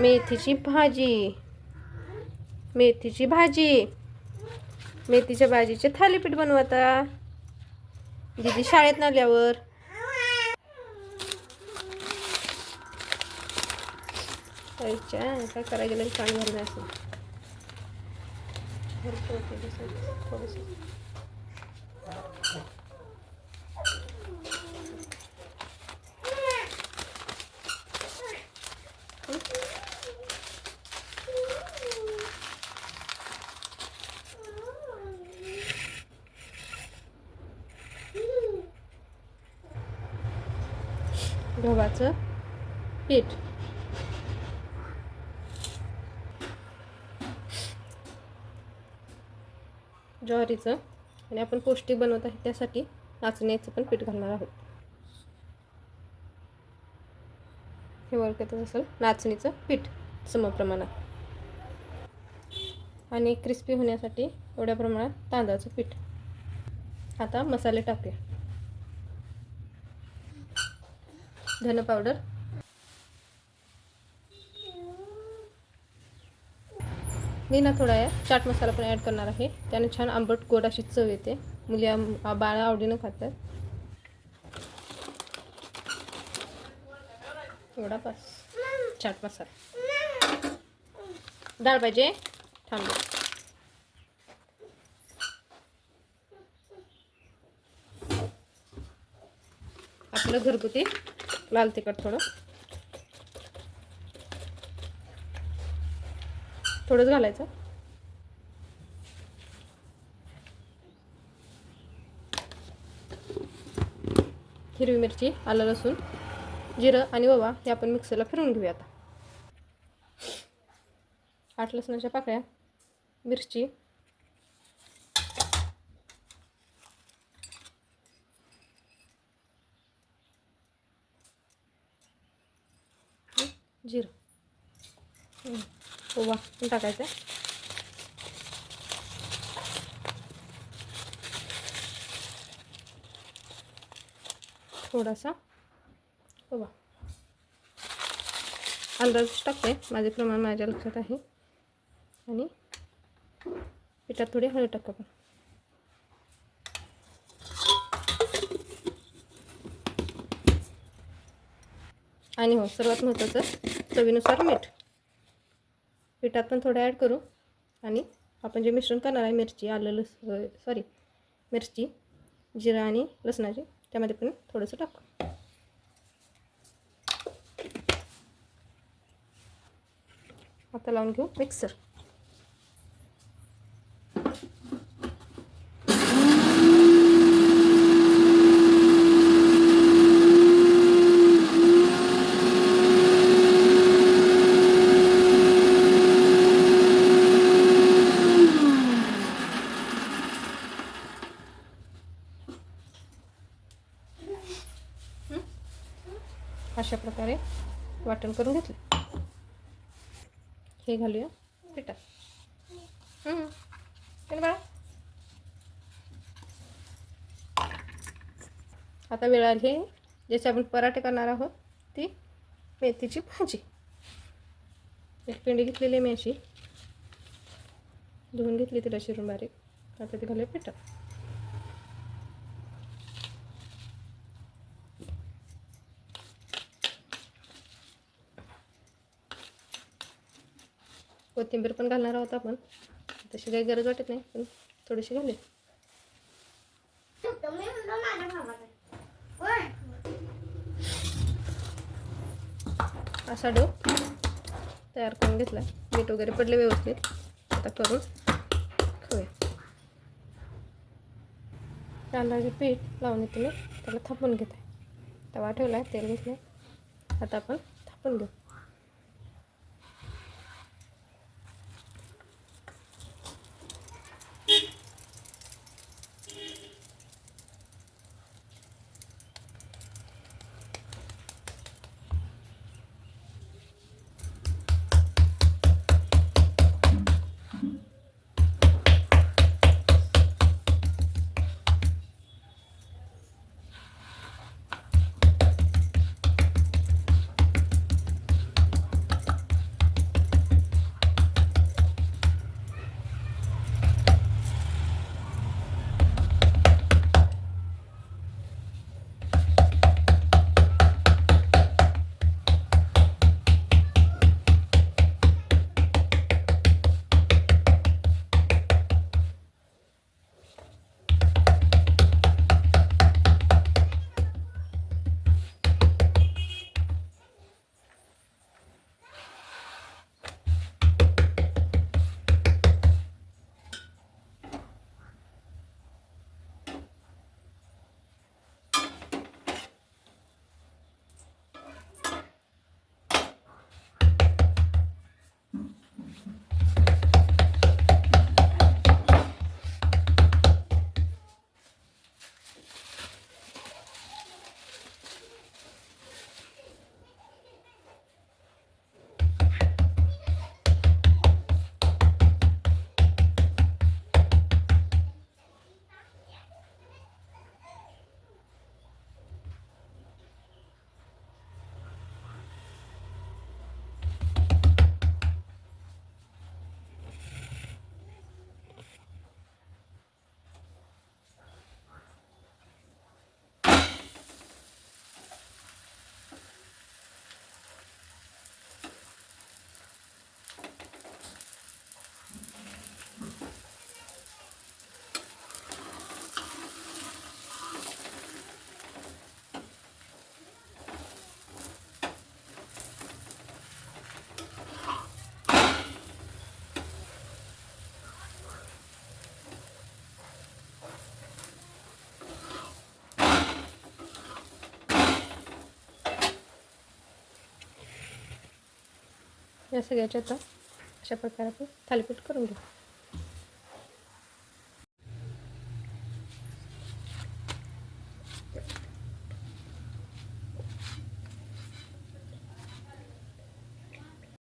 मेथीची भाजी. मेथीची भाजी. मेथीच्या भाजीचे थालीपीठ बनवता दिदी शाळेत आल्यावर. काय करायला गेलं चांगलं नाही असं थोडंसं. गव्हाचं पीठ ज्वारीचं आणि आपण पौष्टिक बनवत आहे त्यासाठी नाचण्याचं पण पीठ घालणार आहोत। हे वळखतच असेल नाचणीचं पीठ समप्रमाणात आणि क्रिस्पी होण्यासाठी एवढ्या प्रमाणात तांदळाचं पीठ. आता मसाले टाकूया। धन पावडर. मी ना थोडा या चाट मसाला पण ॲड करणार आहे. त्याने छान आंबट गोड अशी चव येते. मुली आम- बाळा आवडीनं खातात. एवढा बस. चाट मसाला. डाळ पाहिजे? थांब. आपलं घरगुती. लाल तिखट थोडं. थोडंच घालायचं. हिरवी मिरची आलं लसूण जिरं आणि ओवा हे आपण मिक्सरला फिरवून घेऊया आता. आठ लसणाच्या पाकळ्या मिरची जिरं ओवा पण टाकायचा थोडासा ओवा अंदाज टाकते माझे प्रमाण माझ्या लक्षात आहे. आणि पिठात थोडी हळद टाका पण आणि हो सर्वात महत्त्वाचं चवीनुसार मीठ. पिठात पण थोडं ॲड करू. आणि आपण जे मिश्रण करणार आहे मिरची आलं लस सॉरी मिरची जिरा आणि लसणाची त्यामध्ये पण थोडंसं टाकू. आता लावून घेऊ मिक्सर अशा प्रकारे वाटण करून घेतलं. हे घालूया. पिठात बाळा. आता वेळ आली आहे. ज्याचे आपण पराठे करणार आहोत ती मेथीची भाजी. एक पिंडी घेतलेली आहे मी अशी. धुवून घेतली तिला शिरून बारीक. आता ती घालूया पिठात कोथिंबीर पण घालणार आहोत आपण. तशी काही गरज वाटत नाही पण थोडीशी घालूया. असा डो तयार करून घेतला. मीठ वगैरे पडले व्यवस्थित. आता करून खाऊया. तांदळाचे पीठ लावून येते मी. त्याला थापून घेते. तवा ठेवला आहे तेल घेतलं आता आपण थापून घेऊ. या सगळ्याचे आता अशा प्रकारे आपण थालीपीठ करून घेऊ.